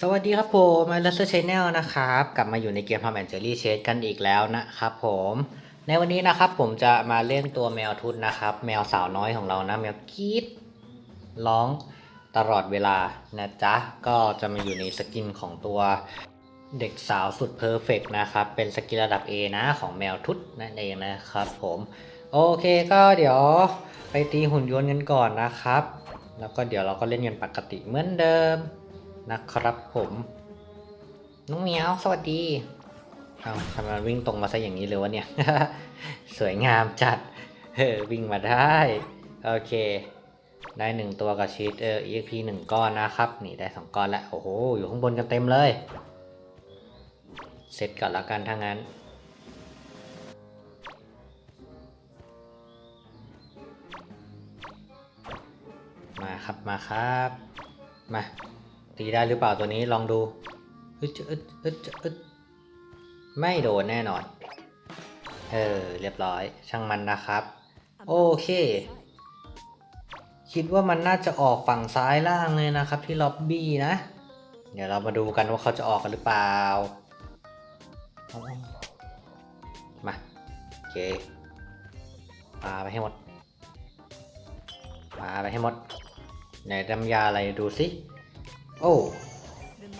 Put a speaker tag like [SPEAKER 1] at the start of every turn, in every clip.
[SPEAKER 1] สวัสดีครับผมมาลัสเชนแนลนะครับ กลับมาอยู่ในเกมทอมแอนเจอรี่เชดกันอีกแล้วนะครับผม ในวันนี้นะครับผมจะมาเล่นตัวแมวทุนนะครับ แมวสาวน้อยของเรานะ แมวกรีดร้องตลอดเวลานะจ๊ะ ก็จะมาอยู่ในสกินของตัวเด็กสาวสุดเพอร์เฟกนะครับ เป็นสกินระดับ A นะของแมวทุดนั่นเองนะครับผม โอเคก็เดี๋ยวไปตีหุ่นยนต์กันก่อนนะครับ แล้วก็เดี๋ยวเราก็เล่นกันปกติเหมือนเดิม นะครับผมน้องเหมียวสวัสดีเอาทำไมวิ่งตรงมาซะอย่างนี้เลยวะเนี่ย สวยงามจัดเออวิ่งมาได้ โอเค ได้หนึ่งตัวกับชีตเออ EXP หนึ่งก้อนนะครับ นี่ได้สองก้อนแล้ว โอ้โห อยู่ข้างบนกันเต็มเลย เสร็จก่อนละกันถ้างั้น มาครับมาครับ มา ตีได้หรือเปล่าตัวนี้ลองดูอึดอึดอึดอึดไม่โดนแน่นอน เออ เรียบร้อย ช่างมันนะครับ โอเค คิดว่ามันน่าจะออกฝั่งซ้ายล่างเลยนะครับ ที่ล็อบบี้นะ เดี๋ยวเรามาดูกันว่าเขาจะออกกันหรือเปล่า มา โอเคปาไปให้หมดปาไปให้หมดไหนดำยาอะไรดูสิ โอ้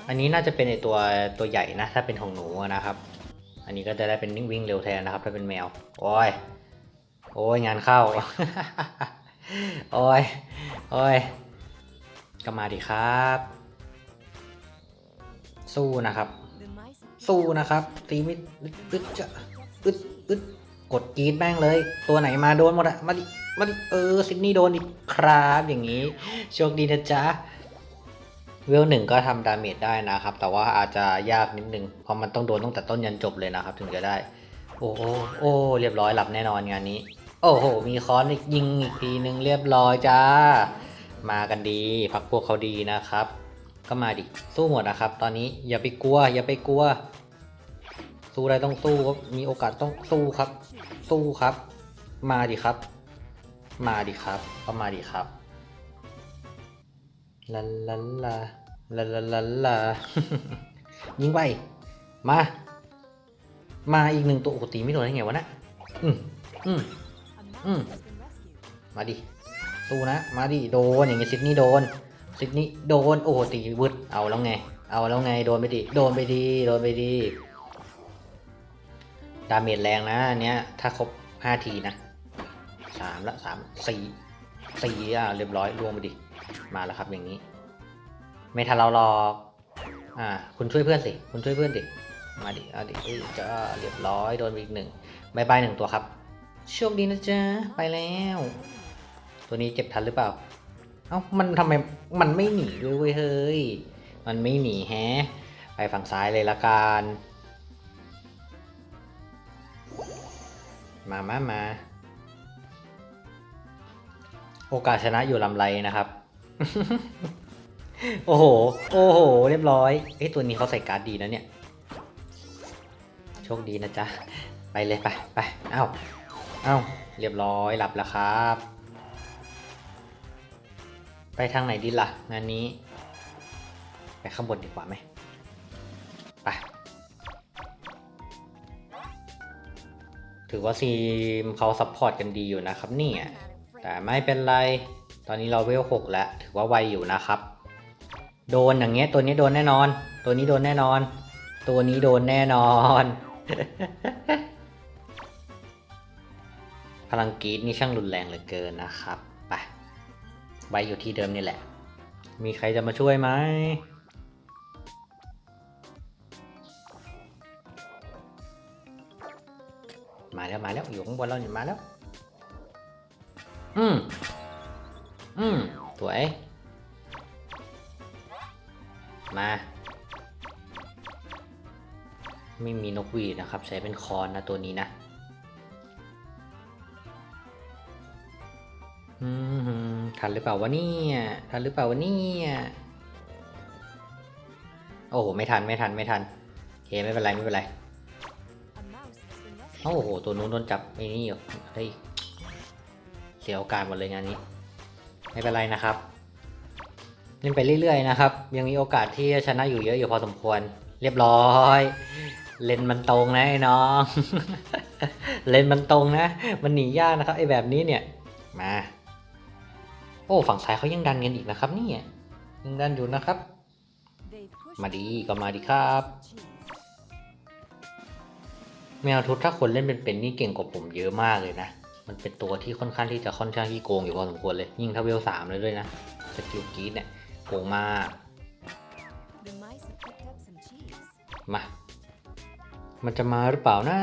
[SPEAKER 1] อันนี้น่าจะเป็นไอตัวตัวใหญ่นะ ถ้าเป็นของหนูนะครับ อันนี้ก็จะได้เป็นวิ่งเร็วแทนนะครับ ถ้าเป็นแมว โอ้ย โอ้ยงานเข้า โอ้ย โอ้ยก็มาดิครับ สู้นะครับ สู้นะครับ ตีไม่อึดจะอึดอึดกดกรีดแม่งเลย ตัวไหนมาโดนหมดอะมาดิมาดิเออซิดนี่โดนอีกครับอย่างนี้ โชคดีนะจ๊ะ เวลหนึ่งก็ทำดาเมจได้นะครับ แต่ว่าอาจจะยากนิดนึง เพราะมันต้องโดนตั้งแต่ต้นยันจบเลยนะครับ ถึงจะได้ โอ้โอ้โอ้เรียบร้อยหลับแน่นอนงานนี้ โอ้โห มีค้อนอีกยิงอีกทีนึงเรียบร้อยจ้า มากันดี พักพวกเขาดีนะครับ ก็มาดิ สู้หมดนะครับ ตอนนี้อย่าไปกลัว อย่าไปกลัว สู้อะไรต้องสู้ครับมีโอกาสต้องสู้ครับ สู้ครับ มาดิครับ มาดิครับก็มาดิครับ ลาลาลาลาลาลาลายิงไป มา มาอีกหนึ่งตัวโอ้ตีไม่โดนได้ไงวะเนะอืมอืมอืมมาดิ สู้นะ มาดิ โดน อย่างเงี้ยซิดนี่โดน ซิดนี่โดน โอ้ตีวึดเอาแล้วไง เอาแล้วไง โดนไปดิ โดนไปดี โดนไปดี ดาเมจแรงนะอันเนี้ย ถ้าครบห้าทีนะสามละสามสี่สี่อะเรียบร้อยรวมไปดิ มาแล้วครับอย่างนี้ ไม่ทันเรารออ่าคุณช่วยเพื่อนสิ คุณช่วยเพื่อนดิ มาดิเอาดิเจ้าเรียบร้อยโดนอีกหนึ่งบายบายหนึ่งตัวครับ โชคดีนะจ๊ะ ไปแล้ว ตัวนี้เจ็บทันหรือเปล่า เอ้ามันทำไมมันไม่หนีด้วยเว้ยเฮ้ย มันไม่หนีแฮะ ไปฝั่งซ้ายเลยละกันมามามา โอกาสชนะอยู่ลำไรนะครับ โอ้โห โอ้โห เรียบร้อยเอ้ยตัวนี้เขาใส่การ์ดดีนะเนี่ย โชคดีนะจ๊ะ ไปเลยไปไป เอ้า เอ้า เรียบร้อยหลับแล้วครับ ไปทางไหนดีล่ะ งานนี้ ไปข้างบนดีกว่าไหมไปถือว่าซีมเขาซัพพอร์ตกันดีอยู่นะครับเนี่ยแต่ไม่เป็นไร ตอนนี้เราเวลหกแล้ว ถือว่าไวอยู่นะครับ โดนอย่างเงี้ย ตัวนี้โดนแน่นอน ตัวนี้โดนแน่นอน ตัวนี้โดนแน่นอน พลังกีดนี่ช่างรุนแรงเหลือเกินนะครับ ไป ไว้อยู่ที่เดิมนี่แหละ มีใครจะมาช่วยไหมมาแล้วมาแล้วอยู่ข้างบนเราเนี่มาแล้ว อืม อืมสวย มา ไม่มีนกหวีดนะครับ ใช้เป็นคอนนะตัวนี้นะอืมทันหรือเปล่าวะเนี่ยทันหรือเปล่าวะเนี่ยโอ้โห ไม่ทัน ไม่ทัน ไม่ทันโอเค ไม่เป็นไร ไม่เป็นไร โอ้โห ตัวนู้นโดนจับไอ้นี่อยู่ได้เสียโอกาสหมดเลยงานนี้ ไม่เป็นไรนะครับเล่นไปเรื่อยๆนะครับ ยังมีโอกาสที่จะชนะอยู่เยอะอยู่พอสมควร เรียบร้อย เลนมันตรงนะไอ้น้อง เลนมันตรงนะ มันหนียากนะครับไอ้แบบนี้เนี่ย มา โอ้ฝั่งซ้ายเขายังดันกันอีกนะครับนี่ยังดันอยู่นะครับ มาดีก็มาดีครับแมวทุดถ้าคนเล่นเป็นเป็นนี่เก่งกว่าผมเยอะมากเลยนะ มันเป็นตัวที่ค่อนข้างที่จะค่อนข้างที่โกงอยู่พอสมควรเลย ยิ่งถ้าเวลสามเลยด้วยนะสกิลกรีดเนี่ยโกงมาก
[SPEAKER 2] The mice have picked up some cheese.
[SPEAKER 1] มา มันจะมาหรือเปล่านะ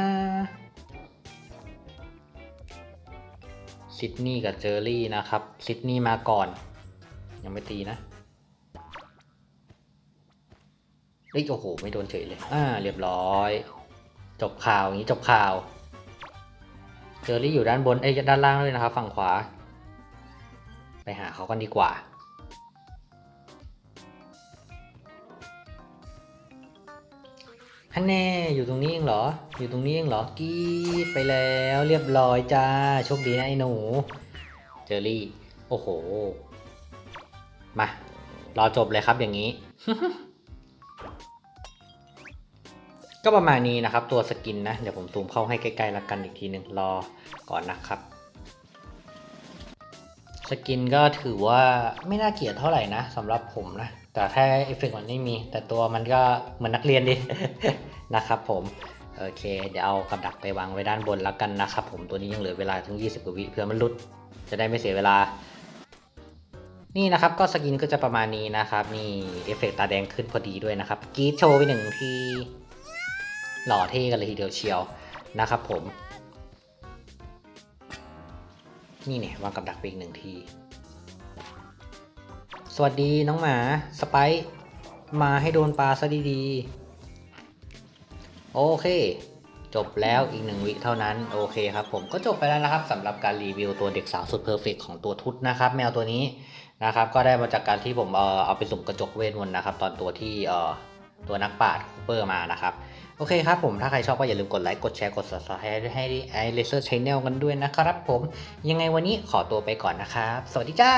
[SPEAKER 1] ซิดนีย์กับเจอรี่นะครับซิดนีย์มาก่อน ยังไม่ตีนะเอ้ยโอ้โห ไม่โดนเฉยเลย อ่า เรียบร้อย จบข่าวอย่างนี้จบข่าว เจอรี่อยู่ด้านบนเอ้ยด้านล่างด้วยนะครับ ฝั่งขวา ไปหาเขากันดีกว่า ฮันแน่อยู่ตรงนี้เองเหรอ อยู่ตรงนี้เองเหรอกรีดไปแล้วเรียบร้อยจ้า โชคดีนะไอ้หนู เจอรี่ โอ้โห มา รอจบเลยครับอย่างนี้ ก็ประมาณนี้นะครับตัวสกินนะ เดี๋ยวผมซูมเข้าให้ใกล้ๆละกันอีกทีหนึ่งรอก่อนนะครับ สกินก็ถือว่าไม่น่าเกลียดเท่าไหร่นะสำหรับผมนะ แต่แค่เอฟเฟกต์มันไม่มี แต่ตัวมันก็เหมือนนักเรียนดิ นะครับผมโอเค เดี๋ยวเอากับดักไปวางไว้ด้านบนแล้วกันนะครับผมตัวนี้ยังเหลือเวลาถึง 20กว่าวิเพื่อมันลุด จะได้ไม่เสียเวลา นี่นะครับก็สกินก็จะประมาณนี้นะครับ นี่เอฟเฟกต์ตาแดงขึ้นพอดีด้วยนะครับกีดโชว์ไปหนึ่งที หล่อเท่กันเลยทีเดียวเชียวนะครับผม นี่เนี่ยวางกับดักไปอีกหนึ่งที สวัสดีน้องหมาสไปซ์มาให้โดนปลาซะดีๆ โอเคจบแล้วอีกหนึ่งวิเท่านั้นโอเคครับผมก็จบไปแล้วนะครับสำหรับการรีวิวตัวเด็กสาวสุดเพอร์เฟกของตัวทุตนะครับ แมวตัวนี้นะครับก็ได้มาจากการที่ผมเออเอาไปสุ่มกระจกเวทมนต์นะครับ ตอนตัวที่เออตัวนักปราชญ์คูเปอร์มานะครับ โอเคครับผม ถ้าใครชอบก็อย่าลืมกดไลค์ กดแชร์ กด subscribe ให้ไอเลเซอร์ชแนลกันด้วยนะครับผม ยังไงวันนี้ขอตัวไปก่อนนะครับ สวัสดีจ้า